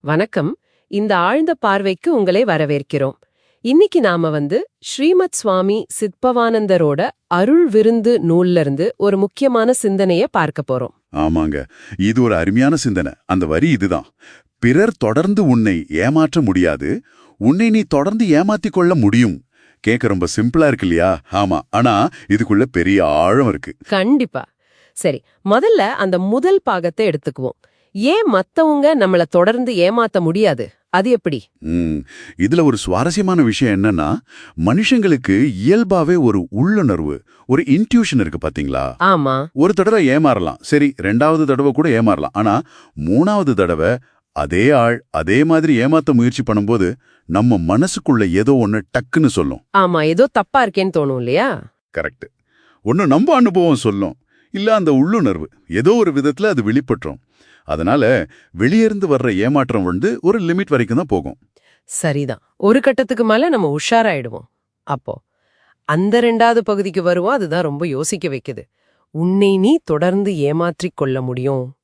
வணக்கம். இந்த ஆழ்ந்த பார்வைக்கு உங்களை வரவேற்கிறோம். இன்னைக்கு நாம வந்து ஸ்ரீமத் சுவாமி சித்பவானந்தரோட அருள் விருந்து நூல்ல இருந்து ஒரு முக்கியமான சிந்தனைய பார்க்க போறோம். ஆமாங்க. இது ஒரு அருமையான சிந்தனை. அந்த வரி இதுதான். பிறர் தொடர்ந்து உன்னை ஏமாற்ற முடியாது. உன்னை நீ தொடர்ந்து ஏமாத்திக் கொள்ள முடியும். கேட்க ரொம்ப சிம்பிளா இருக்கு இல்லையா? ஆமா. ஆனா இதுக்குள்ள பெரிய ஆழம் இருக்கு. கண்டிப்பா. சரி முதல்ல அந்த முதல் பாகத்தை எடுத்துக்குவோம். ஏன் மத்தவங்க நம்மள தொடர்ந்து ஏமாத்த முடியாது? அது எப்படி? இதுல ஒரு சுவாரஸ்யமான விஷயம் என்னன்னா மனுஷங்களுக்கு இயல்பாவே ஒரு உள்ளுணர்வு ஒரு இன்ட்யூஷன் இருக்கு பாத்தீங்களா? ஆமா. ஒரு தடவை ஏமாறலாம். சரி ரெண்டாவது தடவை கூட ஏமாறலாம். ஆனா மூணாவது தடவை அதே ஆள் அதே மாதிரி ஏமாத்த முயற்சி பண்ணும்போது நம்ம மனசுக்குள்ள ஏதோ ஒண்ணு டக்குன்னு சொல்லும். ஆமா ஏதோ தப்பா இருக்கேன்னு தோணும் இல்லையா? கரெக்ட். ஒன்னு நம்ம அனுபவம் சொல்லும். இல்ல அந்த உள்ளுணர்வு. ஏதோ ஒரு விதத்துல அது வெளிப்பட்டுரும். அதனால வெளியிருந்து வர்ற ஏமாற்றம் வந்து ஒரு லிமிட் வரைக்கும் தான் போகும். சரிதான். ஒரு கட்டத்துக்கு மேல நம்ம உஷாராயிடுவோம். அப்போ அந்த ரெண்டாவது பகுதிக்கு வருவோம். அதுதான் ரொம்ப யோசிக்க வைக்குது. உன்னை நீ தொடர்ந்து ஏமாற்றிக் கொள்ள முடியும்.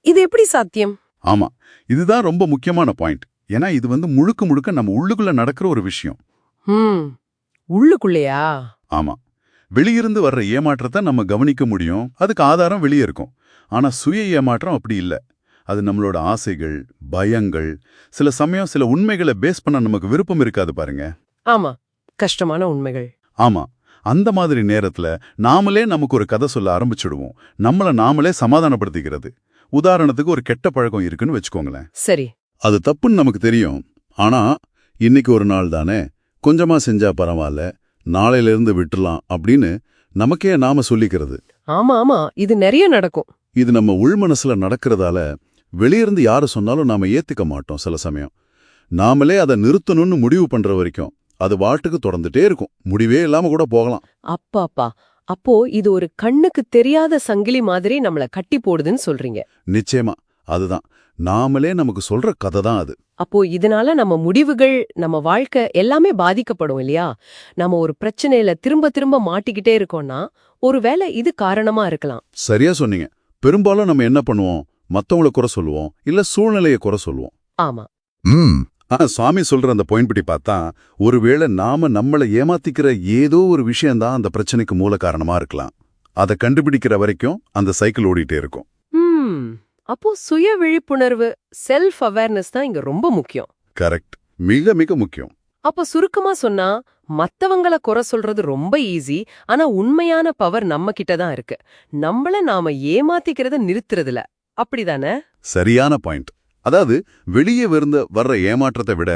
இது எப்படி சாத்தியம்? ஆமா. இதுதான் ரொம்ப முக்கியமான பாயிண்ட். ஏன்னா இது வந்து முழுக்க முழுக்க நம்ம உள்ளுக்குள்ள நடக்கிற ஒரு விஷயம். உள்ளுக்குள்ளையா? ஆமா. வெளியிருந்து வர்ற ஏமாற்றத்தை நம்ம கவனிக்க முடியும். அதுக்கு ஆதாரம் வெளியே இருக்கும். ஆனா சுய ஏமாற்றம் அப்படி இல்ல. அது நம்மளோட ஆசைகள் பயங்கள் சில சமயம் சில உண்மைகளை பேஸ் பண்ண நமக்கு விருப்பம் இருக்காது பாருங்க. ஆமா கஷ்டமான உண்மைகள். ஆமா அந்த மாதிரி நேரத்துல நாமளே நமக்கு ஒரு கதை சொல்ல ஆரம்பிச்சுடுவோம். நம்மள நாமளே சமாதானப்படுத்திக்கிறது. உதாரணத்துக்கு ஒரு கெட்ட பழக்கம் இருக்குன்னு வச்சுக்கோங்களேன். சரி. அது தப்புன்னு நமக்கு தெரியும். ஆனா இன்னைக்கு ஒரு நாள் தானே. கொஞ்சமா செஞ்சா பரவாயில்ல. நாளையில இருந்து விட்டுலாம் அப்படின்னு நமக்கே நாம சொல்லிக்கிறது. ஆமா ஆமா. இது நிறைய நடக்கும். இது நம்ம உள்மனசுல நடக்கிறதால வெளியிருந்து யாரு சொன்னாலும் நாம ஏத்துக்க மாட்டோம் சில சமயம். நாமளே அதை நிறுத்தணும்னு முடிவு பண்ற வரைக்கும் அது வாட்டுக்கு தொடர்ந்துட்டே இருக்கும். முடிவே இல்லாம கூட போகலாம். அப்பாப்பா அப்போ இது ஒரு கண்ணுக்கு தெரியாத சங்கிலி மாதிரி நம்மள கட்டி போடுதுன்னு சொல்றீங்க. நிச்சயமா. அதுதான். நாமளே நமக்கு சொல்ற கதை தான் அது. அப்போ இதனால நம்ம முடிவுகள் நம்ம வாழ்க்கை எல்லாமே பாதிக்கப்படும் இல்லையா? நம்ம ஒரு பிரச்சனையில திரும்ப திரும்ப மாட்டிக்கிட்டே இருக்கோம்னா ஒருவேளை இது காரணமா இருக்கலாம். சரியா சொன்னீங்க. பெரும்பாலும் நம்ம என்ன பண்ணுவோம்? மத்தவங்கள குறை சொல்லுவோம். இல்ல சூழ்நிலையை குறை சொல்லுவோம். ஆமா. ம். சுவாமி சொல்ற அந்த பாயிண்ட் படி பார்த்தா ஒருவேளை நாம நம்மளை ஏமாத்திக்கிற ஏதோ ஒரு விஷயம்தான் அந்த பிரச்சனைக்கு மூல காரணமா இருக்கலாம். அதை கண்டுபிடிக்கிற வரைக்கும் அந்த சைக்கிள் ஓடிட்டே இருக்கும். ம். அப்போ சுய விழிப்புணர்வு செல்ஃப் அவேர்னஸ் தான் இங்க ரொம்ப முக்கியம். கரெக்ட் மிக மிக முக்கியம். அப்போ சுருக்கமா சொன்னா மத்தவங்கள குறை சொல்றது ரொம்ப ஈஸி ஆனா உண்மையான பவர் நம்ம கிட்ட தான் இருக்கு. நம்மள நாம ஏமாத்திக்கிறத நிறுத்துறதுல. அப்படிதானே? சரியான பாயிண்ட் அதாவது வெளியே விருந்த வர்ற ஏமாற்றத்தை விட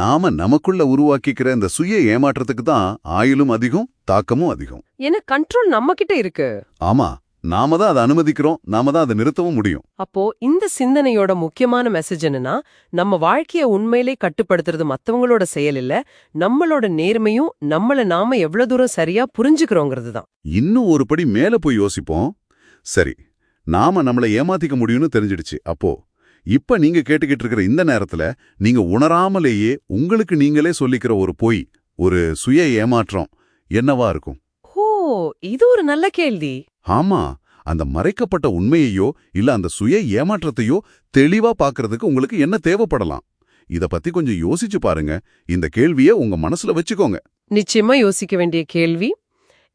நாம நமக்குள்ள உருவாக்கிக்கிற இந்த சுய ஏமாற்றத்துக்கு தான் ஆயுளும் அதிகம் தாக்கமும் அதிகம். ஏன்னா கண்ட்ரோல் நம்ம கிட்ட இருக்கு? ஆமா. நாம தான் அதை அனுமதிக்கிறோம் நாம தான் அதை நிறுத்தவும் முடியும். அப்போ இந்த சிந்தனையோட முக்கியமான மெசேஜ் என்னன்னா நம்ம வாழ்க்கைய உண்மையிலே கட்டுப்படுத்துறது மத்தவங்களோட செயல் இல்ல நம்மளோட நேர்மையும் நம்மள நாம எவ்வளவு தூரம் சரியா புரிஞ்சுக்கிறோங்கிறது தான். இன்னும் ஒரு படி மேல போய் யோசிப்போம். சரி நாம நம்மளை ஏமாத்திக்க முடியும்னு தெரிஞ்சிடுச்சு. அப்போ இப்ப நீங்க கேட்டுக்கிட்டு இருக்கிற இந்த நேரத்துல நீங்க உணராமலேயே உங்களுக்கு நீங்களே சொல்லிக்கிற ஒரு பொய் ஒரு சுய ஏமாற்றம் என்னவா இருக்கும்? ஓ இது ஒரு நல்ல கேள்வி. ஆமா அந்த மறைக்கப்பட்ட உண்மையையோ இல்ல அந்த சுய ஏமாற்றத்தையோ தெளிவா பாக்குறதுக்கு உங்களுக்கு என்ன தேவைப்படலாம்? இத பத்தி கொஞ்சம் யோசிச்சு பாருங்க. இந்த கேள்விய உங்க மனசுல வச்சுக்கோங்க. நிச்சயமா யோசிக்க வேண்டிய கேள்வி.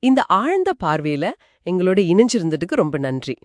இந்த ஆழ்ந்த பார்வையில எங்களோட இணைஞ்சிருந்ததுக்கு ரொம்ப நன்றி.